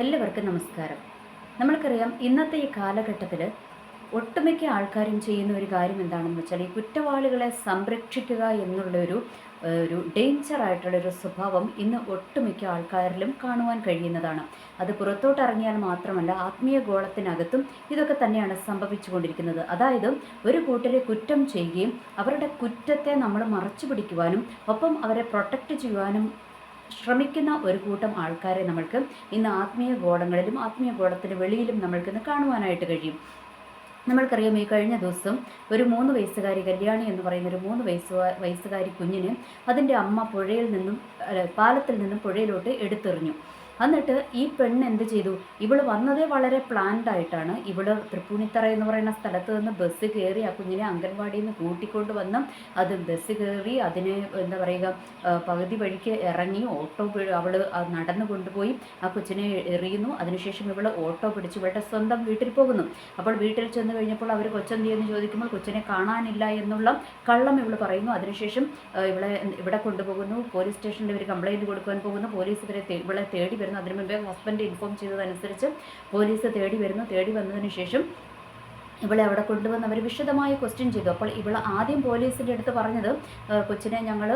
എല്ലാവർക്കും നമസ്കാരം. നമ്മൾക്കറിയാം ഇന്നത്തെ ഈ കാലഘട്ടത്തിൽ ഒട്ടുമിക്ക ആൾക്കാരും ചെയ്യുന്ന ഒരു കാര്യം എന്താണെന്ന് വെച്ചാൽ ഈ കുറ്റവാളികളെ സംരക്ഷിക്കുക എന്നുള്ളൊരു ഒരു ഡേഞ്ചർ ആയിട്ടുള്ളൊരു സ്വഭാവം ഇന്ന് ഒട്ടുമിക്ക ആൾക്കാരിലും കാണുവാൻ കഴിയുന്നതാണ്. അത് പുറത്തോട്ട് ഇറങ്ങിയാൽ മാത്രമല്ല ആത്മീയ ഗോളത്തിനകത്തും ഇതൊക്കെ തന്നെയാണ് സംഭവിച്ചുകൊണ്ടിരിക്കുന്നത്. അതായത് ഒരു കൂട്ടരെ കുറ്റം ചെയ്യുകയും അവരുടെ കുറ്റത്തെ നമ്മൾ മറച്ചു പിടിക്കുവാനും ഒപ്പം അവരെ പ്രൊട്ടക്റ്റ് ചെയ്യുവാനും ശ്രമിക്കുന്ന ഒരു കൂട്ടം ആൾക്കാരെ നമ്മൾക്ക് ഇന്ന് ആത്മീയ ഗോളങ്ങളിലും ആത്മീയ ഗോളത്തിന് വെളിയിലും നമ്മൾക്ക് ഇന്ന് കാണുവാനായിട്ട് കഴിയും. നമ്മൾക്കറിയാം ഈ കഴിഞ്ഞ ദിവസം ഒരു മൂന്ന് വയസ്സുകാരി കല്യാണി എന്ന് പറയുന്ന ഒരു മൂന്ന് വയസ്സ് വയസ്സുകാരി കുഞ്ഞിന് അതിന്റെ അമ്മ പുഴയിൽ നിന്നും പാലത്തിൽ നിന്നും പുഴയിലോട്ട് എടുത്തെറിഞ്ഞു. എന്നിട്ട് ഈ പെണ്ണ് എന്ത് ചെയ്തു? ഇവൾ വന്നതേ വളരെ പ്ലാൻഡ് ആയിട്ടാണ്. ഇവൾ തൃപ്പൂണിത്തറ എന്ന് പറയുന്ന സ്ഥലത്ത് നിന്ന് ബസ് കയറി ആ കുഞ്ഞിനെ അംഗൻവാടിയിൽ നിന്ന് കൂട്ടിക്കൊണ്ട് വന്ന് അത് ബസ് കയറി അതിനെ എന്താ പറയുക പകുതി വഴിക്ക് ഇറങ്ങി ഓട്ടോ അവൾ നടന്നു കൊണ്ടുപോയി ആ കൊച്ചിനെ എറിയുന്നു. അതിനുശേഷം ഇവൾ ഓട്ടോ പിടിച്ച് ഇവളുടെ സ്വന്തം വീട്ടിൽ പോകുന്നു. അപ്പോൾ വീട്ടിൽ ചെന്ന് കഴിഞ്ഞപ്പോൾ അവർ കൊച്ചെന്തി എന്ന് ചോദിക്കുമ്പോൾ കൊച്ചിനെ കാണാനില്ല എന്നുള്ള കള്ളം ഇവൾ പറയുന്നു. അതിനുശേഷം ഇവളെ ഇവിടെ കൊണ്ടുപോകുന്നു. പോലീസ് സ്റ്റേഷനിൽ ഇവർ കംപ്ലൈന്റ് കൊടുക്കാൻ പോകുന്നു. പോലീസ് ഇവരെ ഇവളെ തേടി വരുന്നു. അതിനു മുമ്പേ ഹസ്ബൻഡ് ഇൻഫോം ചെയ്തതനുസരിച്ച് പോലീസ് തേടി വരുന്നു. തേടി വന്നതിന് ശേഷം ഇവളെ അവിടെ കൊണ്ടുവന്ന് അവർ വിശദമായി ക്വസ്റ്റ്യൻ ചെയ്തു. അപ്പോൾ ഇവൾ ആദ്യം പോലീസിന്റെ അടുത്ത് പറഞ്ഞത് കൊച്ചിനെ ഞങ്ങൾ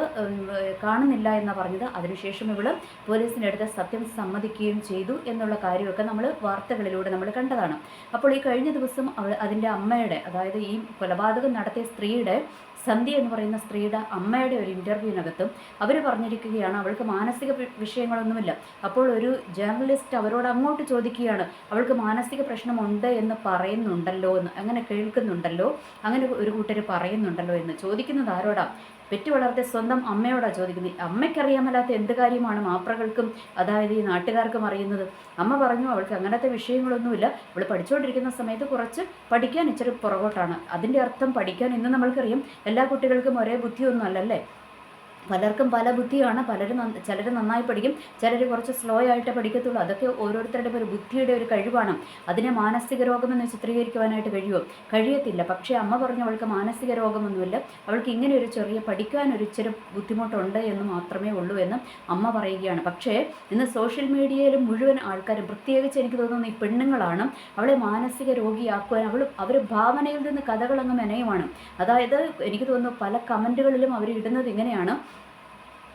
കാണുന്നില്ല എന്നാണ് പറഞ്ഞത്. അതിനുശേഷം ഇവൾ പോലീസിന്റെ അടുത്ത് സത്യം സമ്മതിക്കുകയും ചെയ്തു എന്നുള്ള കാര്യമൊക്കെ നമ്മൾ വാർത്തകളിലൂടെ നമ്മൾ കണ്ടതാണ്. അപ്പോൾ ഈ കഴിഞ്ഞ ദിവസം അവൾ അതിന്റെ അമ്മയുടെ അതായത് ഈ കൊലപാതകം നടത്തിയ സ്ത്രീയുടെ സന്ധ്യ എന്ന് പറയുന്ന സ്ത്രീയുടെ അമ്മയുടെ ഒരു ഇന്റർവ്യൂവിനകത്തും അവർ പറഞ്ഞിരിക്കുകയാണ് അവൾക്ക് മാനസിക വിഷയങ്ങളൊന്നുമില്ല. അപ്പോൾ ഒരു ജേർണലിസ്റ്റ് അവരോട് അങ്ങോട്ട് ചോദിക്കുകയാണ് അവൾക്ക് മാനസിക പ്രശ്നമുണ്ട് എന്ന് പറയുന്നുണ്ടല്ലോ എന്ന് അങ്ങനെ കേൾക്കുന്നുണ്ടല്ലോ അങ്ങനെ ഒരു കൂട്ടർ പറയുന്നുണ്ടല്ലോ എന്ന്. ചോദിക്കുന്നത് ആരോടാ? പെറ്റു വളർത്തിയ സ്വന്തം അമ്മയോടാ ചോദിക്കുന്നത്. അമ്മയ്ക്കറിയാമല്ലാത്ത എന്ത് കാര്യമാണ് മാപ്രകൾക്കും അതായത് ഈ നാട്ടുകാർക്കും അറിയുന്നത്? അമ്മ പറഞ്ഞു അവൾക്ക് അങ്ങനത്തെ വിഷയങ്ങളൊന്നുമില്ല. അവൾ പഠിച്ചുകൊണ്ടിരിക്കുന്ന സമയത്ത് കുറച്ച് പഠിക്കാൻ ഇച്ചിരി പുറകോട്ടാണ്. അതിന്റെ അർത്ഥം പഠിക്കാൻ ഇന്ന് നമ്മൾക്കറിയാം. എല്ലാ കുട്ടികൾക്കും ഒരേ ബുദ്ധിയൊന്നും അല്ലല്ലേ? പലർക്കും പല ബുദ്ധിയാണ്. പലരും ചിലർ നന്നായി പഠിക്കും ചിലർ കുറച്ച് സ്ലോ ആയിട്ട് പഠിക്കത്തുള്ളൂ. അതൊക്കെ ഓരോരുത്തരുടെ ഒരു ബുദ്ധിയുടെ ഒരു കഴിവാണ്. അതിനെ മാനസിക രോഗമെന്ന് ചിത്രീകരിക്കുവാനായിട്ട് കഴിയുമോ കഴിയത്തില്ല. പക്ഷേ അമ്മ പറഞ്ഞു അവൾക്ക് മാനസിക രോഗമൊന്നുമില്ല. അവൾക്ക് ഇങ്ങനെ ഒരു ചെറിയ പഠിക്കാൻ ഒരു ഇച്ചിരി ബുദ്ധിമുട്ടുണ്ട് എന്ന് മാത്രമേ ഉള്ളൂ എന്ന് അമ്മ പറയുകയാണ്. പക്ഷേ ഇന്ന് സോഷ്യൽ മീഡിയയിൽ മുഴുവൻ ആൾക്കാരും പ്രത്യേകിച്ച് എനിക്ക് തോന്നുന്നു ഈ പെണ്ണുങ്ങളാണ് അവളെ മാനസിക രോഗിയാക്കുവാൻ അവൾ അവർ ഭാവനയിൽ നിന്ന് കഥകളങ്ങ് മെനയുമാണ് അതായത് എനിക്ക് തോന്നുന്നു പല കമന്റുകളിലും അവർ ഇടുന്നത് ഇങ്ങനെയാണ്.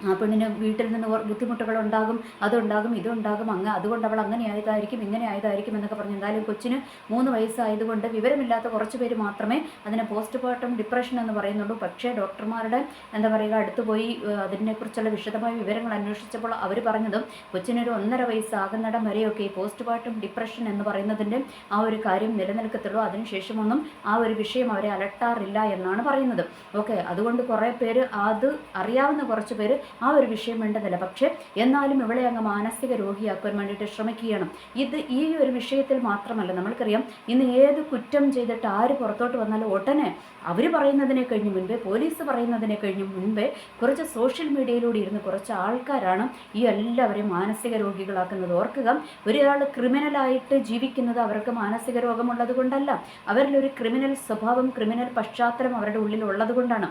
ആ പെണ്ണിന് വീട്ടിൽ നിന്ന് ബുദ്ധിമുട്ടുകൾ ഉണ്ടാകും അതുണ്ടാകും ഇതുണ്ടാകും അങ്ങ് അതുകൊണ്ട് അവൾ അങ്ങനെ ആയതായിരിക്കും ഇങ്ങനെ ആയതായിരിക്കും എന്നൊക്കെ പറഞ്ഞു എന്തായാലും കൊച്ചിന് മൂന്ന് വയസ്സായതുകൊണ്ട് വിവരമില്ലാത്ത കുറച്ച് പേര് മാത്രമേ അതിനെ പോസ്റ്റ്മോർട്ടം ഡിപ്രഷൻ എന്ന് പറയുന്നുള്ളൂ. പക്ഷേ ഡോക്ടർമാരുടെ എന്താ പറയുക അടുത്ത് പോയി അതിനെക്കുറിച്ചുള്ള വിശദമായ വിവരങ്ങൾ അന്വേഷിച്ചപ്പോൾ അവർ പറഞ്ഞതും കൊച്ചിനൊരു ഒന്നര വയസ്സാകുന്നിടം വരെയൊക്കെ ഈ പോസ്റ്റ് മോർട്ടം ഡിപ്രഷൻ എന്ന് പറയുന്നതിന്റെ ആ ഒരു കാര്യം നിലനിൽക്കത്തുള്ളൂ. അതിനുശേഷമൊന്നും ആ ഒരു വിഷയം അവരെ അലട്ടാറില്ല എന്നാണ് പറയുന്നത്. ഓക്കെ അതുകൊണ്ട് കുറേ പേര് അത് അറിയാവുന്ന കുറച്ച് പേര് ആ ഒരു വിഷയം വേണ്ടതല്ല. പക്ഷേ എന്നാലും ഇവളെ അങ്ങ് മാനസിക രോഗിയാക്കാൻ വേണ്ടിയിട്ട് ശ്രമിക്കുകയാണ്. ഇത് ഈ ഒരു വിഷയത്തിൽ മാത്രമല്ല. നമ്മൾക്കറിയാം ഇന്ന് ഏത് കുറ്റം ചെയ്തിട്ട് ആര് പുറത്തോട്ട് വന്നാലും ഉടനെ അവർ പറയുന്നതിനെ കഴിഞ്ഞ് മുൻപേ പോലീസ് പറയുന്നതിനെ കഴിഞ്ഞ് മുൻപേ കുറച്ച് സോഷ്യൽ മീഡിയയിലൂടെ ഇരുന്ന് കുറച്ച് ആൾക്കാരാണ് ഈ എല്ലാവരെയും മാനസിക രോഗികളാക്കുന്നത്. ഓർക്കുക ഒരാൾ ക്രിമിനലായിട്ട് ജീവിക്കുന്നത് അവർക്ക് മാനസിക രോഗമുള്ളത് കൊണ്ടല്ല അവരിലൊരു ക്രിമിനൽ സ്വഭാവം ക്രിമിനൽ പശ്ചാത്തലം അവരുടെ ഉള്ളിൽ ഉള്ളത് കൊണ്ടാണ്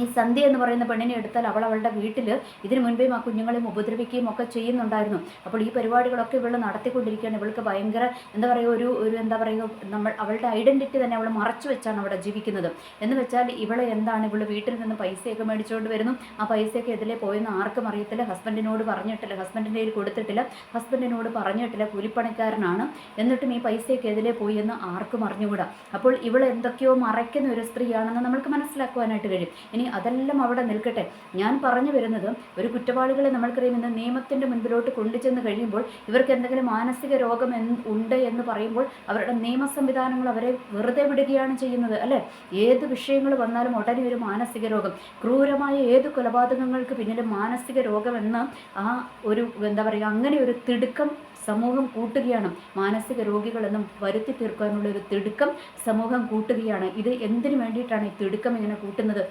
ഈ സന്ധ്യ എന്ന് പറയുന്ന പെണ്ണിനെ എടുത്താൽ അവൾ അവളുടെ വീട്ടിൽ ഇതിനു മുൻപേയും ആ കുഞ്ഞുങ്ങളെയും ഉപദ്രവിക്കുകയും ഒക്കെ ചെയ്യുന്നുണ്ടായിരുന്നു. അപ്പോൾ ഈ പരിപാടികളൊക്കെ ഇവൾ നടത്തിക്കൊണ്ടിരിക്കുകയാണ്. ഇവൾക്ക് ഭയങ്കര എന്താ പറയുക ഒരു ഒരു എന്താ പറയുക നമ്മൾ അവളുടെ ഐഡന്റിറ്റി തന്നെ അവൾ മറച്ചു വെച്ചാണ് അവിടെ ജീവിക്കുന്നത്. എന്ന് വെച്ചാൽ ഇവളെ എന്താണ്? ഇവൾ വീട്ടിൽ നിന്ന് പൈസയൊക്കെ മേടിച്ചുകൊണ്ട് വരുന്നു. ആ പൈസയൊക്കെ എതിലെ പോയെന്ന് ആർക്കും അറിയത്തില്ല. ഹസ്ബൻഡിനോട് പറഞ്ഞിട്ടില്ല. ഹസ്ബൻഡിന്റെ കയ്യിൽ കൊടുത്തിട്ടില്ല. ഹസ്ബൻഡിനോട് പറഞ്ഞിട്ടില്ല. കൂലിപ്പണിക്കാരനാണ്. എന്നിട്ടും ഈ പൈസയൊക്കെ എതിലെ പോയി എന്ന് ആർക്കും അറിഞ്ഞുകൂടാ. അപ്പോൾ ഇവൾ എന്തൊക്കെയോ മറയ്ക്കുന്ന ഒരു സ്ത്രീയാണെന്ന് നമുക്ക് മനസ്സിലാക്കുവാനായിട്ട് കഴിയും. ഇനി അതെല്ലാം അവിടെ നിൽക്കട്ടെ. ഞാൻ പറഞ്ഞു വരുന്നത് ഒരു കുറ്റവാളികളെ നമ്മൾക്കറിയാം ഇന്ന് നിയമത്തിന്റെ മുൻപിലോട്ട് കൊണ്ടുചെന്ന് കഴിയുമ്പോൾ ഇവർക്ക് എന്തെങ്കിലും മാനസിക രോഗം ഉണ്ട് എന്ന് പറയുമ്പോൾ അവരുടെ നിയമ സംവിധാനങ്ങൾ അവരെ വെറുതെ വിടുകയാണ് ചെയ്യുന്നത് അല്ലേ? ഏത് വിഷയങ്ങൾ വന്നാലും ഉടനെ ഒരു മാനസിക രോഗം. ക്രൂരമായ ഏത് കൊലപാതകങ്ങൾക്ക് പിന്നിലും മാനസിക രോഗമെന്ന് ആ ഒരു എന്താ പറയുക അങ്ങനെ ഒരു തിടുക്കം സമൂഹം കൂട്ടുകയാണ്. മാനസിക രോഗികളെന്നും വരുത്തി തീർക്കാനുള്ള ഒരു തിടുക്കം സമൂഹം കൂട്ടുകയാണ്. ഇത് എന്തിനു വേണ്ടിയിട്ടാണ് ഈ തിടുക്കം ഇങ്ങനെ കൂട്ടുന്നത്?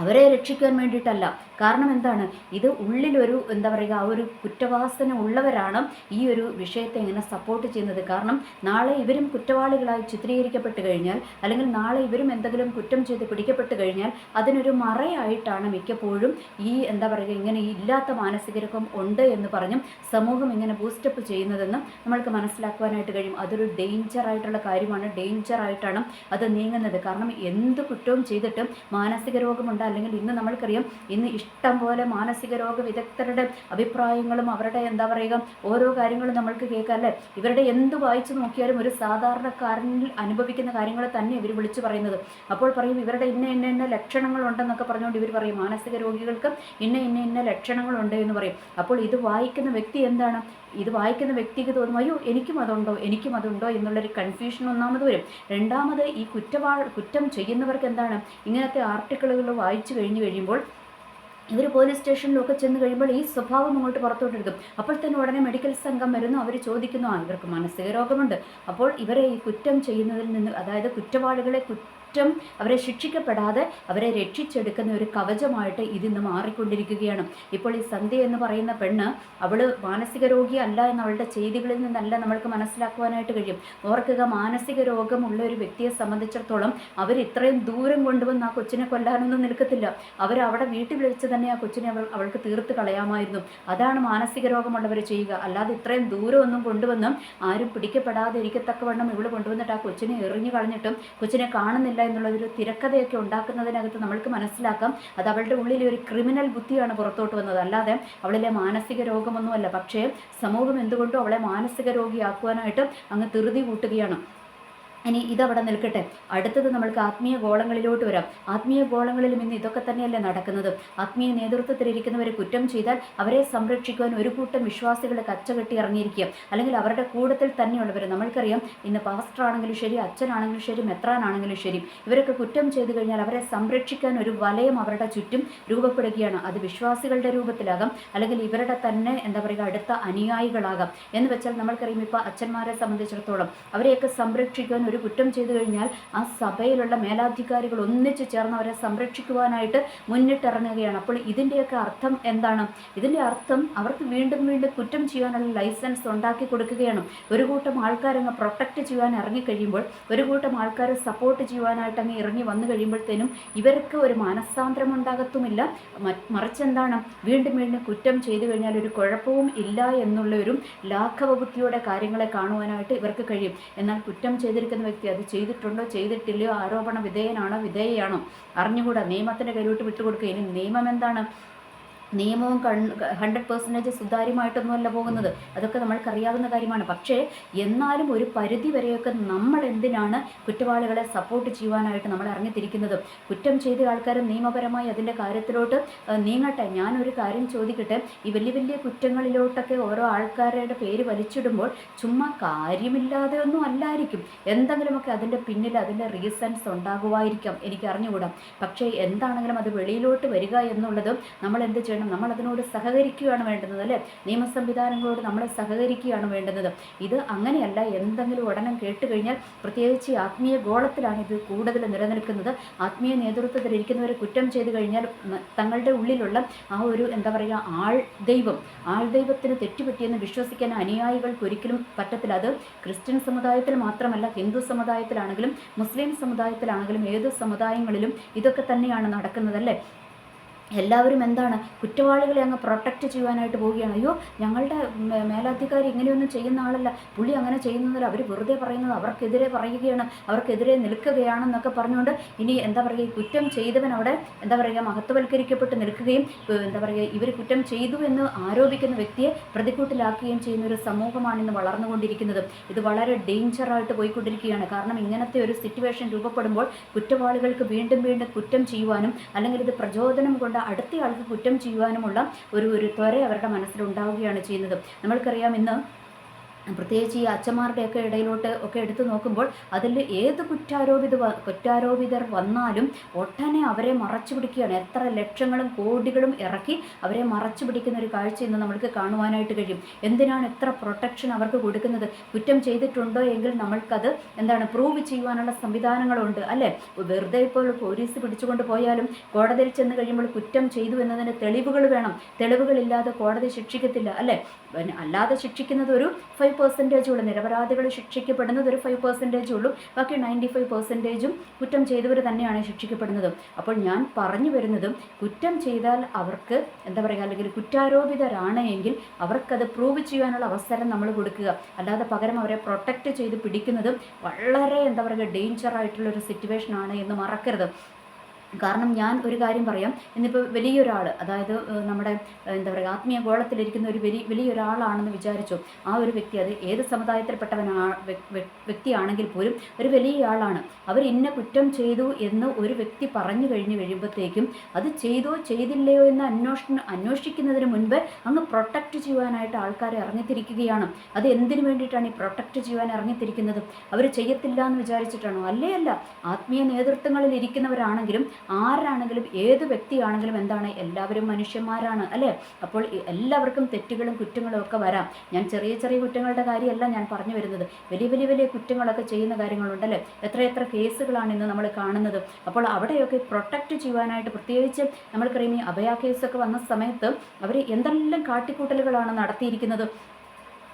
അവരെ രക്ഷിക്കാൻ വേണ്ടിയിട്ടല്ല. കാരണം എന്താണ്? ഇത് ഉള്ളിലൊരു എന്താ പറയുക ആ ഒരു കുറ്റവാസന ഉള്ളവരാണ് ഈ ഒരു വിഷയത്തെ ഇങ്ങനെ സപ്പോർട്ട് ചെയ്യുന്നത്. കാരണം നാളെ ഇവരും കുറ്റവാളികളായി ചിത്രീകരിക്കപ്പെട്ട് കഴിഞ്ഞാൽ അല്ലെങ്കിൽ നാളെ ഇവരും എന്തെങ്കിലും കുറ്റം ചെയ്ത് പിടിക്കപ്പെട്ട് കഴിഞ്ഞാൽ അതിനൊരു മറയായിട്ടാണ് മിക്കപ്പോഴും ഈ എന്താ പറയുക ഇങ്ങനെ ഇല്ലാത്ത മാനസികരക്കം ഉണ്ട് എന്ന് പറഞ്ഞും സമൂഹം ഇങ്ങനെ ബൂസ്റ്റപ്പ് ചെയ്യുന്നതെന്ന് നമ്മൾക്ക് മനസ്സിലാക്കുവാനായിട്ട് കഴിയും. അതൊരു ഡേഞ്ചർ ആയിട്ടുള്ള കാര്യമാണ്. ഡേഞ്ചർ ആയിട്ടാണ് അത് നീങ്ങുന്നത്. കാരണം എന്ത് കുറ്റവും ചെയ്തിട്ടും മാനസിക രോഗമുണ്ട് അല്ലെങ്കിൽ ഇന്ന് നമ്മൾക്കറിയാം ഇന്ന് ഇഷ്ടം പോലെ മാനസിക രോഗ വിദഗ്ധരുടെ അഭിപ്രായങ്ങളും അവരുടെ എന്താ പറയുക ഓരോ കാര്യങ്ങളും നമ്മൾക്ക് കേൾക്കാം അല്ലേ? ഇവരുടെ എന്ത് വായിച്ചു നോക്കിയാലും ഒരു സാധാരണക്കാരനിൽ അനുഭവിക്കുന്ന കാര്യങ്ങൾ തന്നെ ഇവർ വിളിച്ചു പറയുന്നത്. അപ്പോൾ പറയും ഇവരുടെ ഇന്ന ഇന്ന ഇന്ന ലക്ഷണങ്ങളുണ്ടെന്നൊക്കെ പറഞ്ഞുകൊണ്ട് ഇവർ പറയും മാനസിക രോഗികൾക്ക് ഇന്ന ഇന്ന ഇന്ന ലക്ഷണങ്ങളുണ്ട് എന്ന് പറയും. അപ്പോൾ ഇത് വായിക്കുന്ന വ്യക്തി എന്താണ്? ഇത് വായിക്കുന്ന വ്യക്തിക്ക് തോന്നും അയ്യോ എനിക്കും അതുണ്ടോ എനിക്കും അതുണ്ടോ എന്നുള്ളൊരു കൺഫ്യൂഷൻ ഒന്നാമത് വരും. രണ്ടാമത് ഈ കുറ്റവാ കുറ്റം ചെയ്യുന്നവർക്ക് എന്താണ്? ഇങ്ങനത്തെ ആർട്ടിക്കിളുകൾ വായിച്ചു കഴിഞ്ഞു കഴിയുമ്പോൾ ഇവർ പോലീസ് സ്റ്റേഷനിലൊക്കെ ചെന്ന് കഴിയുമ്പോൾ ഈ സ്വഭാവം അങ്ങോട്ട് പുറത്തോട്ടെടുക്കും. അപ്പോൾ തന്നെ ഉടനെ മെഡിക്കൽ സംഘം വരുന്നു അവർ ചോദിക്കുന്നു ആ ഇവർക്ക് മാനസിക രോഗമുണ്ട്. അപ്പോൾ ഇവരെ ഈ കുറ്റം ചെയ്യുന്നതിൽ നിന്ന് അതായത് കുറ്റവാളികളെ കുറ്റം അവരെ ശിക്ഷിക്കപ്പെടാതെ അവരെ രക്ഷിച്ചെടുക്കുന്ന ഒരു കവചമായിട്ട് ഇതിന്ന് മാറിക്കൊണ്ടിരിക്കുകയാണ്. ഇപ്പോൾ ഈ സന്ധ്യ എന്ന് പറയുന്ന പെണ്ണ് അവൾ മാനസിക രോഗി അല്ല എന്ന് അവളുടെ ചെയ്തികളിൽ നിന്നല്ല നമ്മൾക്ക് മനസ്സിലാക്കുവാനായിട്ട് കഴിയും. ഓർക്കുക മാനസിക രോഗമുള്ള ഒരു വ്യക്തിയെ സംബന്ധിച്ചിടത്തോളം അവർ ഇത്രയും ദൂരം കൊണ്ടുവന്ന് ആ കൊച്ചിനെ കൊല്ലാനൊന്നും നിൽക്കത്തില്ല. അവർ അവിടെ വീട്ടിൽ വിളിച്ച് തന്നെ ആ കൊച്ചിനെ അവൾ അവൾക്ക് തീർത്ത് കളയാമായിരുന്നു. അതാണ് മാനസിക രോഗമുള്ളവർ ചെയ്യുക. അല്ലാതെ ഇത്രയും ദൂരമൊന്നും കൊണ്ടുവന്ന് ആരും പിടിക്കപ്പെടാതെ ഇരിക്കത്തക്കവണ്ണം ഇവൾ കൊണ്ടുവന്നിട്ട് ആ കൊച്ചിനെ എറിഞ്ഞു കളഞ്ഞിട്ടും കൊച്ചിനെ കാണുന്നില്ല എന്നുള്ളൊരു തിരക്കഥയൊക്കെ ഉണ്ടാക്കുന്നതിനകത്ത് നമ്മൾക്ക് മനസ്സിലാക്കാം. അത് അവളുടെ ഉള്ളിലെ ഒരു ക്രിമിനൽ ബുദ്ധിയാണ് പുറത്തോട്ട് വന്നത്. അല്ലാതെ അവളിലെ മാനസിക രോഗമൊന്നുമല്ല. പക്ഷേ സമൂഹം എന്തുകൊണ്ടും അവളെ മാനസിക രോഗിയാക്കുവാനായിട്ട് അങ്ങ് തിറുതി കൂട്ടുകയാണ്. ഇനി ഇതവിടെ നിൽക്കട്ടെ. അടുത്തത് നമ്മൾക്ക് ആത്മീയ ഗോളങ്ങളിലോട്ട് വരാം. ആത്മീയ ഗോളങ്ങളിലും ഇന്ന് ഇതൊക്കെ തന്നെയല്ലേ നടക്കുന്നത്. ആത്മീയ നേതൃത്വത്തിലിരിക്കുന്നവരെ കുറ്റം ചെയ്താൽ അവരെ സംരക്ഷിക്കുവാൻ ഒരു കൂട്ടം വിശ്വാസികൾ കച്ചകെട്ടി ഇറങ്ങിയിരിക്കുക അല്ലെങ്കിൽ അവരുടെ കൂടത്തിൽ തന്നെയുള്ളവർ നമ്മൾക്കറിയാം ഇന്ന് പാസ്റ്റർ ആണെങ്കിലും ശരി അച്ഛനാണെങ്കിലും ശരി മെത്രാനാണെങ്കിലും ശരി. ഇവരൊക്കെ കുറ്റം ചെയ്തു കഴിഞ്ഞാൽ അവരെ സംരക്ഷിക്കാൻ ഒരു വലയം അവരുടെ ചുറ്റും രൂപപ്പെടുകയാണ്. അത് വിശ്വാസികളുടെ രൂപത്തിലാകാം. അല്ലെങ്കിൽ ഇവരുടെ തന്നെ എന്താ പറയുക അടുത്ത അനുയായികളാകാം. എന്ന് വെച്ചാൽ നമ്മൾക്കറിയാം ഇപ്പോൾ അച്ഛന്മാരെ സംബന്ധിച്ചിടത്തോളം അവരെയൊക്കെ സംരക്ഷിക്കാൻ ഒരു കുറ്റം ചെയ്തു കഴിഞ്ഞാൽ ആ സഭയിലുള്ള മേലാധികാരികൾ ഒന്നിച്ചു ചേർന്ന് അവരെ സംരക്ഷിക്കുവാനായിട്ട് മുന്നിട്ടിറങ്ങുകയാണ്. അപ്പോൾ ഇതിന്റെയൊക്കെ അർത്ഥം എന്താണ്? ഇതിന്റെ അർത്ഥം അവർക്ക് വീണ്ടും വീണ്ടും കുറ്റം ചെയ്യാനുള്ള ലൈസൻസ് ഉണ്ടാക്കി കൊടുക്കുകയാണ്. ഒരു കൂട്ടം ആൾക്കാരങ്ങ് പ്രൊട്ടക്റ്റ് ചെയ്യാൻ ഇറങ്ങിക്കഴിയുമ്പോൾ ഒരു കൂട്ടം ആൾക്കാർ സപ്പോർട്ട് ചെയ്യുവാനായിട്ട് അങ്ങ് ഇറങ്ങി വന്നു കഴിയുമ്പോഴത്തേനും ഇവർക്ക് ഒരു മാനസാന്തരം ഉണ്ടാകത്തുമില്ല. മറിച്ച് എന്താണ്? വീണ്ടും വീണ്ടും കുറ്റം ചെയ്തു കഴിഞ്ഞാൽ ഒരു കുഴപ്പവും ഇല്ല എന്നുള്ള ഒരു ലാഘവ കാര്യങ്ങളെ കാണുവാനായിട്ട് ഇവർക്ക് കഴിയും. എന്നാൽ കുറ്റം ചെയ്തിരിക്കുന്ന വ്യക്തി അത് ചെയ്തിട്ടുണ്ടോ ചെയ്തിട്ടില്ലയോ ആരോപണ വിധേയനാണോ വിധേയയാണോ അറിഞ്ഞുകൂടാ. നിയമത്തിന്റെ കയ്യിലോട്ട് വിട്ടുകൊടുക്കുക. ഇനി നിയമം എന്താണ്? നിയമവും കൺ ഹൺഡ്രഡ് പെർസെന്റേജ് സുതാര്യമായിട്ടൊന്നുമല്ല പോകുന്നത്. അതൊക്കെ നമ്മൾക്കറിയാവുന്ന കാര്യമാണ്. പക്ഷേ എന്നാലും ഒരു പരിധി വരെയൊക്കെ നമ്മൾ എന്തിനാണ് കുറ്റവാളികളെ സപ്പോർട്ട് ചെയ്യുവാനായിട്ട് നമ്മൾ ഇറങ്ങിത്തിരിക്കുന്നത്? കുറ്റം ചെയ്ത ആൾക്കാർ നിയമപരമായി അതിന്റെ കാര്യത്തിലോട്ട് നീങ്ങട്ടെ. ഞാനൊരു കാര്യം ചോദിക്കട്ടെ. ഈ വലിയ വലിയ കുറ്റങ്ങളിലോട്ടൊക്കെ ഓരോ ആൾക്കാരുടെ പേര് വലിച്ചിടുമ്പോൾ ചുമ്മാ കാര്യമില്ലാതെ ഒന്നും അല്ലായിരിക്കും. എന്തെങ്കിലുമൊക്കെ അതിന്റെ പിന്നിൽ അതിന്റെ റീസൺസ് ഉണ്ടാകുമായിരിക്കാം എനിക്ക് അറിഞ്ഞുകൂടാം പക്ഷേ എന്താണെങ്കിലും അത് വെളിയിലോട്ട് വരിക എന്നുള്ളതും നമ്മൾ എന്ത് ചെയ്യണം? വേണം. നമ്മൾ അതിനോട് സഹകരിക്കുകയാണ് വേണ്ടുന്നത് അല്ലേ? നിയമ സംവിധാനങ്ങളോട് നമ്മൾ സഹകരിക്കുകയാണ് വേണ്ടുന്നത്. ഇത് അങ്ങനെയല്ല എന്തെങ്കിലും ഉടനെ കേട്ട് കഴിഞ്ഞാൽ പ്രത്യേകിച്ച് ആത്മീയ ഗോളത്തിലാണ് ഇത് കൂടുതൽ നിലനിൽക്കുന്നത്. ആത്മീയ നേതൃത്വത്തിൽ ഇരിക്കുന്നവരെ കുറ്റം ചെയ്തു കഴിഞ്ഞാൽ തങ്ങളുടെ ഉള്ളിലുള്ള ആ ഒരു എന്താ പറയുക ആൾ ദൈവം. ആൾ ദൈവത്തിന് തെറ്റുപറ്റിയെന്ന് വിശ്വസിക്കാൻ അനുയായികൾക്ക് ഒരിക്കലും പറ്റത്തില്ല. അത് ക്രിസ്ത്യൻ സമുദായത്തിൽ മാത്രമല്ല ഹിന്ദു സമുദായത്തിലാണെങ്കിലും മുസ്ലിം സമുദായത്തിലാണെങ്കിലും ഏത് സമുദായങ്ങളിലും ഇതൊക്കെ തന്നെയാണ് നടക്കുന്നത് അല്ലേ? എല്ലാവരും എന്താണ് കുറ്റവാളികളെ അങ്ങ് പ്രൊട്ടക്റ്റ് ചെയ്യുവാനായിട്ട് പോവുകയാണ്. അയ്യോ ഞങ്ങളുടെ മേലധികാരി ഇങ്ങനെയൊന്നും ചെയ്യുന്ന ആളല്ല. പുള്ളി അങ്ങനെ ചെയ്യുന്നതിൽ അവർ വെറുതെ പറയുന്നത് അവർക്കെതിരെ പറയുകയാണ് അവർക്കെതിരെ നിൽക്കുകയാണെന്നൊക്കെ പറഞ്ഞുകൊണ്ട് ഇനി എന്താ പറയുക കുറ്റം ചെയ്തവൻ അവിടെ എന്താ പറയുക മഹത്വവൽക്കരിക്കപ്പെട്ട് നിൽക്കുകയും എന്താ പറയുക ഇവർ കുറ്റം ചെയ്തു എന്ന് ആരോപിക്കുന്ന വ്യക്തിയെ പ്രതിക്കൂട്ടിലാക്കുകയും ചെയ്യുന്ന ഒരു സമൂഹമാണ് ഇന്ന് വളർന്നുകൊണ്ടിരിക്കുന്നത്. ഇത് വളരെ ഡേഞ്ചറായിട്ട് പോയിക്കൊണ്ടിരിക്കുകയാണ്. കാരണം ഇങ്ങനത്തെ ഒരു സിറ്റുവേഷൻ രൂപപ്പെടുമ്പോൾ കുറ്റവാളികൾക്ക് വീണ്ടും വീണ്ടും കുറ്റം ചെയ്യുവാനും അല്ലെങ്കിൽ ഇത് പ്രചോദനം കൊണ്ട് അടുത്തയാൾക്ക് കുറ്റം ചെയ്യുവാനുമുള്ള ഒരു ഒരു ത്വര അവരുടെ മനസ്സിലുണ്ടാവുകയാണ് ചെയ്യുന്നത്. നമ്മൾക്കറിയാം ഇന്ന് പ്രത്യേകിച്ച് ഈ അച്ഛന്മാരുടെയൊക്കെ ഇടയിലോട്ട് ഒക്കെ എടുത്തു നോക്കുമ്പോൾ അതിൽ ഏത് കുറ്റാരോപിത കുറ്റാരോപിതർ വന്നാലും ഒട്ടനെ അവരെ മറച്ചു പിടിക്കുകയാണ്. എത്ര ലക്ഷങ്ങളും കോടികളും ഇറക്കി അവരെ മറച്ചു പിടിക്കുന്ന ഒരു കാഴ്ച ഇന്ന് നമ്മൾക്ക് കാണുവാനായിട്ട് കഴിയും. എന്തിനാണ് എത്ര പ്രൊട്ടക്ഷൻ അവർക്ക് കൊടുക്കുന്നത്? കുറ്റം ചെയ്തിട്ടുണ്ടോ എങ്കിൽ നമ്മൾക്കത് എന്താണ് പ്രൂവ് ചെയ്യുവാനുള്ള സംവിധാനങ്ങളുണ്ട് അല്ലേ? വെറുതെ ഇപ്പോൾ പോലീസ് പിടിച്ചുകൊണ്ട് പോയാലും കോടതിയിൽ ചെന്ന് കഴിയുമ്പോൾ കുറ്റം ചെയ്തു എന്നതിന് തെളിവുകൾ വേണം. തെളിവുകളില്ലാതെ കോടതി ശിക്ഷിക്കത്തില്ല അല്ലേ? അല്ലാതെ ശിക്ഷിക്കുന്നത് ഒരു ഫൈവ് ഫൈവ് പെർസെന്റേജ് ഉള്ളൂ നിരപരാധികൾ ശിക്ഷിക്കപ്പെടുന്നത് ഒരു ഫൈവ് പെർസെന്റേജ് ഉള്ളൂ. ബാക്കി നയന്റി ഫൈവ് പെർസെന്റേജും കുറ്റം ചെയ്തവർ തന്നെയാണ് ശിക്ഷിക്കപ്പെടുന്നത്. അപ്പോൾ ഞാൻ പറഞ്ഞു വരുന്നതും കുറ്റം ചെയ്താൽ അവർക്ക് എന്താ പറയുക അല്ലെങ്കിൽ കുറ്റാരോപിതരാണ് എങ്കിൽ അവർക്കത് പ്രൂവ് ചെയ്യാനുള്ള അവസരം നമ്മൾ കൊടുക്കുക. അല്ലാതെ പകരം അവരെ പ്രൊട്ടക്റ്റ് ചെയ്ത് പിടിക്കുന്നതും വളരെ എന്താ പറയുക ഡേഞ്ചർ ആയിട്ടുള്ള ഒരു സിറ്റുവേഷൻ ആണ് എന്ന് മറക്കരുത്. കാരണം ഞാൻ ഒരു കാര്യം പറയാം. ഇന്നിപ്പോൾ വലിയൊരാൾ അതായത് നമ്മുടെ എന്താ പറയുക ആത്മീയ ഗോളത്തിലിരിക്കുന്ന ഒരു വലിയ വലിയൊരാളാണെന്ന് വിചാരിച്ചു ആ ഒരു വ്യക്തി അത് ഏത് സമുദായത്തിൽപ്പെട്ടവനാ വ്യക്തിയാണെങ്കിൽ പോലും ഒരു വലിയ ആളാണ് അവർ ഇന്ന കുറ്റം ചെയ്തു എന്ന് ഒരു വ്യക്തി പറഞ്ഞു കഴിഞ്ഞു കഴിയുമ്പോഴത്തേക്കും അത് ചെയ്തോ ചെയ്തില്ലയോ എന്ന് അന്വേഷണം അന്വേഷിക്കുന്നതിന് മുൻപ് അങ്ങ് പ്രൊട്ടക്റ്റ് ചെയ്യുവാനായിട്ട് ആൾക്കാരെ ഇറങ്ങിത്തിരിക്കുകയാണ്. അത് എന്തിനു വേണ്ടിയിട്ടാണ് ഈ പ്രൊട്ടക്റ്റ് ചെയ്യുവാൻ ഇറങ്ങിത്തിരിക്കുന്നത്? അവർ ചെയ്യത്തില്ല എന്ന് വിചാരിച്ചിട്ടാണോ? അല്ലേ അല്ല. ആത്മീയ നേതൃത്വങ്ങളിൽ ഇരിക്കുന്നവരാണെങ്കിലും ആരാണെങ്കിലും ഏത് വ്യക്തിയാണെങ്കിലും എന്താണ്? എല്ലാവരും മനുഷ്യന്മാരാണ് അല്ലേ? അപ്പോൾ എല്ലാവർക്കും തെറ്റുകളും കുറ്റങ്ങളും ഒക്കെ വരാം. ഞാൻ ചെറിയ ചെറിയ കുറ്റങ്ങളുടെ കാര്യമല്ല ഞാൻ പറഞ്ഞു വരുന്നത്. വലിയ വലിയ വലിയ കുറ്റങ്ങളൊക്കെ ചെയ്യുന്ന കാര്യങ്ങളുണ്ടല്ലേ എത്ര കേസുകളാണ് ഇന്ന് നമ്മൾ കാണുന്നത്. അപ്പോൾ അവിടെയൊക്കെ പ്രൊട്ടക്റ്റ് ചെയ്യുവാനായിട്ട് പ്രത്യേകിച്ച് നമ്മൾക്കറിയാം ഈ അഭയ കേസൊക്കെ വന്ന സമയത്ത് അവർ എന്തെല്ലാം കാട്ടിക്കൂട്ടലുകളാണ് നടത്തിയിരിക്കുന്നത്.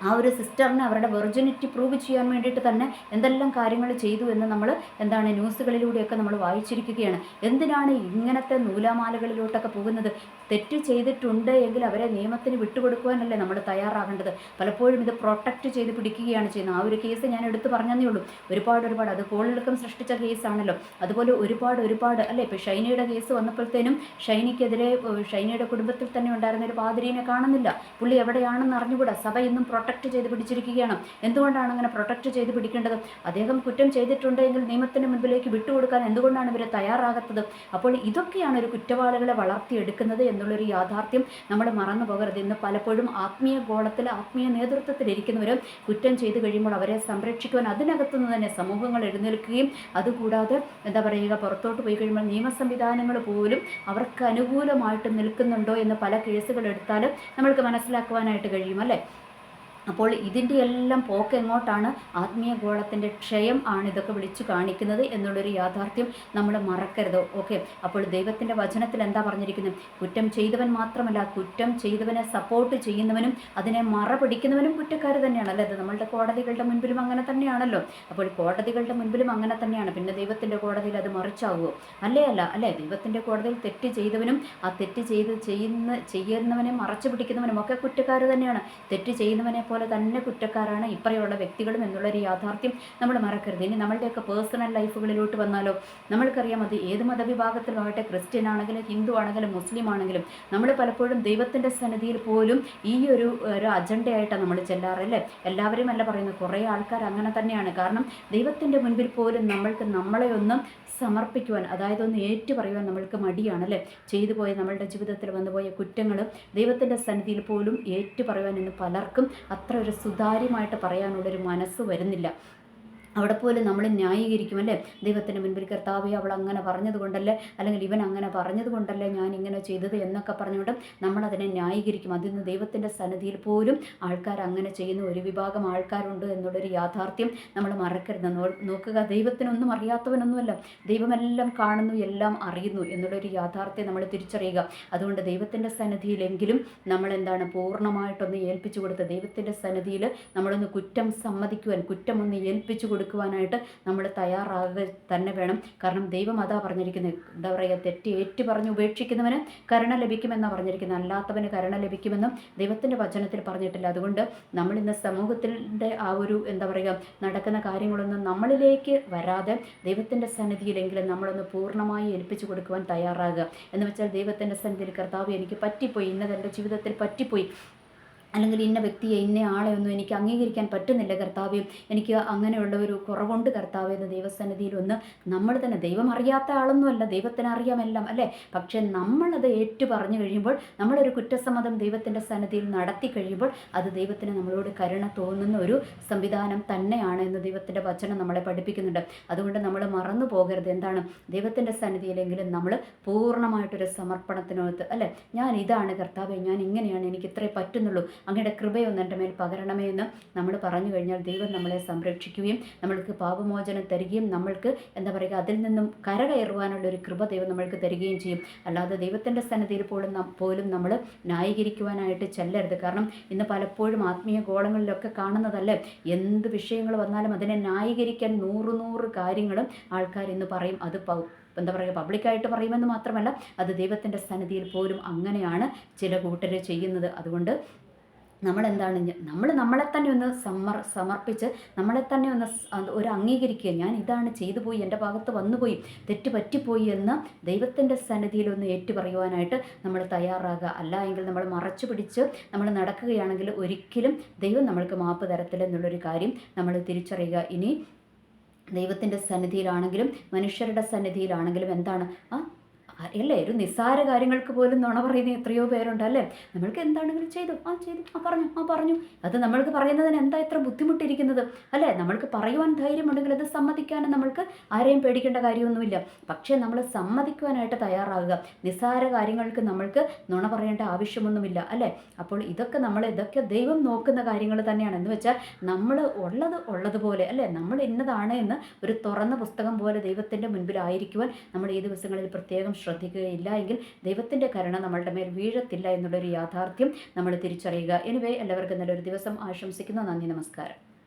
ആ ഒരു സിസ്റ്ററിന് അവരുടെ വെർജിനിറ്റി പ്രൂവ് ചെയ്യാൻ വേണ്ടിയിട്ട് തന്നെ എന്തെല്ലാം കാര്യങ്ങൾ ചെയ്തു എന്ന് നമ്മൾ എന്താണ് ന്യൂസുകളിലൂടെയൊക്കെ നമ്മൾ വായിച്ചിരിക്കുകയാണ്. എന്തിനാണ് ഇങ്ങനത്തെ നൂലാമാലകളിലോട്ടൊക്കെ പോകുന്നത്? തെറ്റ് ചെയ്തിട്ടുണ്ട് എങ്കിൽ അവരെ നിയമത്തിന് വിട്ടുകൊടുക്കുവാനല്ലേ നമ്മൾ തയ്യാറാകേണ്ടത്? പലപ്പോഴും ഇത് പ്രൊട്ടക്റ്റ് ചെയ്ത് പിടിക്കുകയാണ് ചെയ്യുന്നത്. ആ ഒരു കേസ് ഞാൻ എടുത്തു പറഞ്ഞതേ ഉള്ളൂ. ഒരുപാട് ഒരുപാട് അത് കോളിളക്കം സൃഷ്ടിച്ച കേസാണല്ലോ അതുപോലെ ഒരുപാട് ഒരുപാട് അല്ലേ? ഇപ്പോൾ ഷൈനയുടെ കേസ് വന്നപ്പോഴത്തേനും ഷൈനിക്കെതിരെ ഷൈനയുടെ കുടുംബത്തിൽ തന്നെ ഉണ്ടായിരുന്ന ഒരു പാതിരീനെ കാണുന്നില്ല. പുള്ളി എവിടെയാണെന്ന് അറിഞ്ഞുകൂടാ? സഭ ഇന്നും ചെയ്ത് പിടിച്ചിരിക്കുകയാണ്. എന്തുകൊണ്ടാണ് അങ്ങനെ പ്രൊട്ടക്റ്റ് ചെയ്ത് പിടിക്കേണ്ടത്? അദ്ദേഹം കുറ്റം ചെയ്തിട്ടുണ്ടെങ്കിൽ നിയമത്തിന് മുൻപിലേക്ക് വിട്ടുകൊടുക്കാൻ എന്തുകൊണ്ടാണ് ഇവരെ തയ്യാറാകാത്തത്? അപ്പോൾ ഇതൊക്കെയാണ് ഒരു കുറ്റവാളികളെ വളർത്തിയെടുക്കുന്നത് എന്നുള്ളൊരു യാഥാർത്ഥ്യം നമ്മൾ മറന്നു പോകരുത്. ഇന്ന് പലപ്പോഴും ആത്മീയ ഗോളത്തിൽ ആത്മീയ നേതൃത്വത്തിലിരിക്കുന്നവരും കുറ്റം ചെയ്തു കഴിയുമ്പോൾ അവരെ സംരക്ഷിക്കുവാൻ അതിനകത്തുനിന്ന് തന്നെ സമൂഹങ്ങൾ എഴുന്നേൽക്കുകയും അതുകൂടാതെ എന്താ പറയുക പുറത്തോട്ട് പോയി കഴിയുമ്പോൾ നിയമ സംവിധാനങ്ങൾ പോലും അവർക്ക് അനുകൂലമായിട്ട് നിൽക്കുന്നുണ്ടോ എന്ന് പല കേസുകൾ എടുത്താലും നമ്മൾക്ക് മനസ്സിലാക്കുവാനായിട്ട് കഴിയും അല്ലേ? അപ്പോൾ ഇതിന്റെ എല്ലാം പോക്ക് എങ്ങോട്ടാണ്? ആത്മീയ ഗോളത്തിന്റെ ക്ഷയം ആണ് ഇതൊക്കെ വിളിച്ചു കാണിക്കുന്നത് എന്നുള്ളൊരു യാഥാർത്ഥ്യം നമ്മൾ മറക്കരുത്. ഓക്കെ. അപ്പോൾ ദൈവത്തിന്റെ വചനത്തിൽ എന്താ പറഞ്ഞിരിക്കുന്നത്? കുറ്റം ചെയ്തവൻ മാത്രമല്ല കുറ്റം ചെയ്തവനെ സപ്പോർട്ട് ചെയ്യുന്നവനും അതിനെ മറ പിടിക്കുന്നവനും കുറ്റക്കാർ തന്നെയാണ്. അല്ലേ? നമ്മളുടെ കോടതികളുടെ മുൻപിലും അങ്ങനെ തന്നെയാണല്ലോ. അപ്പോൾ കോടതികളുടെ മുൻപിലും അങ്ങനെ തന്നെയാണ്. പിന്നെ ദൈവത്തിന്റെ കോടതിയിൽ അത് മറിച്ചാവുമോ അല്ലേ അല്ല. അല്ലേ? ദൈവത്തിന്റെ കോടതിയിൽ തെറ്റ് ചെയ്തവനും ആ തെറ്റ് ചെയ്ത് ചെയ്യുന്ന ചെയ്യുന്നവനെ മറച്ചു പിടിക്കുന്നവനും ഒക്കെ കുറ്റക്കാർ തന്നെയാണ്. തെറ്റ് ചെയ്യുന്നവനെ പോലെ തന്നെ കുറ്റക്കാരാണ് ഇപ്പറയുള്ള വ്യക്തികളും എന്നുള്ളൊരു യാഥാർത്ഥ്യം നമ്മൾ മറക്കരുത്. ഇനി നമ്മളുടെയൊക്കെ പേഴ്സണൽ ലൈഫുകളിലോട്ട് വന്നാലോ? നമ്മൾക്കറിയാം അത് ഏത് മതവിഭാഗത്തിലുമാകട്ടെ ക്രിസ്ത്യൻ ആണെങ്കിലും ഹിന്ദു ആണെങ്കിലും മുസ്ലിം ആണെങ്കിലും നമ്മൾ പലപ്പോഴും ദൈവത്തിന്റെ സന്നിധിയിൽ പോലും ഈ ഒരു ഒരു അജണ്ടയായിട്ടാണ് നമ്മൾ ചെല്ലാറല്ലേ എല്ലാവരും അല്ല പറയുന്നത് കുറേ ആൾക്കാർ അങ്ങനെ തന്നെയാണ്. കാരണം ദൈവത്തിന്റെ മുൻപിൽ പോലും നമ്മൾക്ക് നമ്മളെ ഒന്നും സമർപ്പിക്കുവാൻ അതായത് ഒന്ന് ഏറ്റു പറയുവാൻ നമ്മൾക്ക് മടിയാണ് അല്ലേ ചെയ്തു പോയ നമ്മളുടെ ജീവിതത്തിൽ വന്നുപോയ കുറ്റങ്ങൾ ദൈവത്തിന്റെ സന്നിധിയിൽ പോലും ഏറ്റു പറയുവാൻ ഇന്ന് പലർക്കും അത്ര ഒരു സുതാര്യമായിട്ട് പറയാനുള്ളൊരു മനസ്സ് വരുന്നില്ല. അവിടെ പോലും നമ്മൾ ന്യായീകരിക്കും അല്ലേ ദൈവത്തിന്റെ മുൻപിൽ കർത്താവെ അവൾ അങ്ങനെ പറഞ്ഞതുകൊണ്ടല്ലേ? അല്ലെങ്കിൽ ഇവൻ അങ്ങനെ പറഞ്ഞതുകൊണ്ടല്ലേ ഞാൻ ഇങ്ങനെ ചെയ്തത് എന്നൊക്കെ പറഞ്ഞുകൊണ്ട് നമ്മളതിനെ ന്യായീകരിക്കും. അതിൽ നിന്ന് ദൈവത്തിന്റെ സന്നിധിയിൽ പോലും ആൾക്കാർ അങ്ങനെ ചെയ്യുന്ന ഒരു വിഭാഗം ആൾക്കാരുണ്ട് എന്നുള്ളൊരു യാഥാർത്ഥ്യം നമ്മൾ മറക്കരുത്. നോക്കുക ദൈവത്തിനൊന്നും അറിയാത്തവനൊന്നുമല്ല. ദൈവമെല്ലാം കാണുന്നു എല്ലാം അറിയുന്നു എന്നുള്ളൊരു യാഥാർത്ഥ്യം നമ്മൾ തിരിച്ചറിയുക. അതുകൊണ്ട് ദൈവത്തിന്റെ സന്നിധിയിലെങ്കിലും നമ്മൾ എന്താണ് പൂർണമായിട്ടൊന്ന് ഏൽപ്പിച്ചു കൊടുത്ത് ദൈവത്തിന്റെ സന്നിധിയിൽ നമ്മളൊന്ന് കുറ്റം സമ്മതിക്കുവാൻ കുറ്റമൊന്ന് ഏൽപ്പിച്ചു കൊടുക്കുക എടുക്കുവാനായിട്ട് നമ്മൾ തയ്യാറാകുക തന്നെ വേണം. കാരണം ദൈവം അതാ പറഞ്ഞിരിക്കുന്നത് എന്താ പറയുക തെറ്റ് ഏറ്റു പറഞ്ഞ് ഉപേക്ഷിക്കുന്നവന് കരുണ ലഭിക്കുമെന്നാണ് പറഞ്ഞിരിക്കുന്നത് അല്ലാത്തവന് കരുണ ലഭിക്കുമെന്നും ദൈവത്തിന്റെ വചനത്തിൽ പറഞ്ഞിട്ടില്ല. അതുകൊണ്ട് നമ്മൾ ഇന്ന് സമൂഹത്തിന്റെ ആ ഒരു എന്താ പറയുക നടക്കുന്ന കാര്യങ്ങളൊന്നും നമ്മളിലേക്ക് വരാതെ ദൈവത്തിന്റെ സന്നിധിയിലെങ്കിലും നമ്മളൊന്ന് പൂർണമായി ഏൽപ്പിച്ചു കൊടുക്കുവാൻ തയ്യാറാകുക. എന്ന് വെച്ചാൽ ദൈവത്തിന്റെ സന്നിധിയിൽ കർത്താവ് എനിക്ക് പറ്റിപ്പോയി ഇന്നതെന്റെ ജീവിതത്തിൽ പറ്റിപ്പോയി. അല്ലെങ്കിൽ ഇന്ന വ്യക്തിയെ ഇന്ന ആളെ ഒന്നും എനിക്ക് അംഗീകരിക്കാൻ പറ്റുന്നില്ല കർത്താവേ. എനിക്ക് അങ്ങനെയുള്ള ഒരു കുറവുണ്ട് കർത്താവേ എന്ന് ദൈവസന്നിധിയിൽ ഒന്ന് നമ്മൾ തന്നെ ദൈവം അറിയാത്ത ആളൊന്നുമല്ല ദൈവത്തിന് അറിയാമെല്ലാം അല്ലേ? പക്ഷേ നമ്മളത് ഏറ്റു പറഞ്ഞു കഴിയുമ്പോൾ നമ്മളൊരു കുറ്റസമ്മതം ദൈവത്തിന്റെ സന്നിധിയിൽ നടത്തി കഴിയുമ്പോൾ അത് ദൈവത്തിന് നമ്മളോട് കരുണ തോന്നുന്ന ഒരു സംവിധാനം തന്നെയാണ് എന്ന് ദൈവത്തിന്റെ വചനം നമ്മളെ പഠിപ്പിക്കുന്നുണ്ട്. അതുകൊണ്ട് നമ്മൾ മറന്നു പോകരുത്. എന്താണ്? ദൈവത്തിന്റെ സന്നിധിയിലെങ്കിലും നമ്മൾ പൂർണമായിട്ടൊരു സമർപ്പണത്തിനകത്ത് അല്ലേ? ഞാൻ ഇതാണ് കർത്താവെ ഞാൻ ഇങ്ങനെയാണ് എനിക്ക് ഇത്രേ പറ്റുന്നുള്ളൂ. അങ്ങയുടെ കൃപയൊന്ന് എന്റെ മേൽ പകരണമേ എന്ന് നമ്മൾ പറഞ്ഞു കഴിഞ്ഞാൽ ദൈവം നമ്മളെ സംരക്ഷിക്കുകയും നമ്മൾക്ക് പാപമോചനം തരികയും നമ്മൾക്ക് എന്താ പറയുക അതിൽ നിന്നും കരകയറുവാനുള്ള ഒരു കൃപ ദൈവം നമ്മൾക്ക് തരികയും ചെയ്യും. അല്ലാതെ ദൈവത്തിന്റെ സന്നിധിയിൽ പോലും പോലും നമ്മൾ ന്യായീകരിക്കുവാനായിട്ട് ചെല്ലരുത്. കാരണം ഇന്ന് പലപ്പോഴും ആത്മീയ ഗോളങ്ങളിലൊക്കെ കാണുന്നതല്ലേ? എന്ത് വിഷയങ്ങൾ വന്നാലും അതിനെ ന്യായീകരിക്കാൻ നൂറ് നൂറ് കാര്യങ്ങളും ആൾക്കാർ ഇന്ന് പറയും. അത് എന്താ പറയുക പബ്ലിക്കായിട്ട് പറയുമെന്ന് മാത്രമല്ല അത് ദൈവത്തിന്റെ സന്നിധിയിൽ പോലും അങ്ങനെയാണ് ചില കൂട്ടർ ചെയ്യുന്നത്. അതുകൊണ്ട് നമ്മളെന്താണ് നമ്മൾ നമ്മളെ തന്നെ ഒന്ന് സമർ സമർപ്പിച്ച് നമ്മളെ തന്നെ ഒന്ന് ഒരു അംഗീകരിക്കുക. ഞാൻ ഇതാണ് ചെയ്തു പോയി എന്റെ ഭാഗത്ത് വന്നുപോയി തെറ്റ് പറ്റിപ്പോയി എന്ന് ദൈവത്തിന്റെ സന്നിധിയിൽ ഒന്ന് ഏറ്റു പറയുവാനായിട്ട് നമ്മൾ തയ്യാറാകുക. അല്ല എങ്കിൽ നമ്മൾ മറച്ചു പിടിച്ച് നമ്മൾ നടക്കുകയാണെങ്കിൽ ഒരിക്കലും ദൈവം നമ്മൾക്ക് മാപ്പ് തരത്തില്ല എന്നുള്ളൊരു കാര്യം നമ്മൾ തിരിച്ചറിയുക. ഇനി ദൈവത്തിന്റെ സന്നിധിയിലാണെങ്കിലും മനുഷ്യരുടെ സന്നിധിയിലാണെങ്കിലും എന്താണ്? ആ, അല്ലേ? ഒരു നിസ്സാര കാര്യങ്ങൾക്ക് പോലും നുണ പറയുന്ന എത്രയോ പേരുണ്ട് അല്ലേ? നമ്മൾക്ക് എന്താണെങ്കിലും ചെയ്തു. ആ ചെയ്തു. ആ പറഞ്ഞു. ആ പറഞ്ഞു. അത് നമ്മൾക്ക് പറയുന്നതിന് എന്താ ഇത്ര ബുദ്ധിമുട്ടിരിക്കുന്നത്? അല്ലേ? നമ്മൾക്ക് പറയുവാൻ ധൈര്യമുണ്ടെങ്കിൽ അത് സമ്മതിക്കാനും നമ്മൾക്ക് ആരെയും പേടിക്കേണ്ട കാര്യമൊന്നുമില്ല. പക്ഷേ നമ്മൾ സമ്മതിക്കുവാനായിട്ട് തയ്യാറാകുക. നിസ്സാര കാര്യങ്ങൾക്ക് നമ്മൾക്ക് നുണ പറയേണ്ട ആവശ്യമൊന്നുമില്ല അല്ലേ? അപ്പോൾ ഇതൊക്കെ നമ്മൾ ഇതൊക്കെ ദൈവം നോക്കുന്ന കാര്യങ്ങൾ തന്നെയാണ്. എന്ന് വെച്ചാൽ നമ്മൾ ഉള്ളത് ഉള്ളതുപോലെ അല്ലേ? നമ്മൾ ഇന്നതാണ് എന്ന് ഒരു തുറന്ന പുസ്തകം പോലെ ദൈവത്തിന്റെ മുൻപിലായിരിക്കുവാൻ നമ്മൾ ഈ ദിവസങ്ങളിൽ പ്രത്യേകം ശ്രദ്ധിക്കുകയില്ല എങ്കിൽ ദൈവത്തിന്റെ കരുണ നമ്മളുടെ മേൽ വീഴത്തില്ല എന്നുള്ളൊരു യാഥാർത്ഥ്യം നമ്മൾ തിരിച്ചറിയുക. എനിവേ എല്ലാവർക്കും നല്ലൊരു ദിവസം ആശംസിക്കുന്നു. നന്ദി നമസ്കാരം.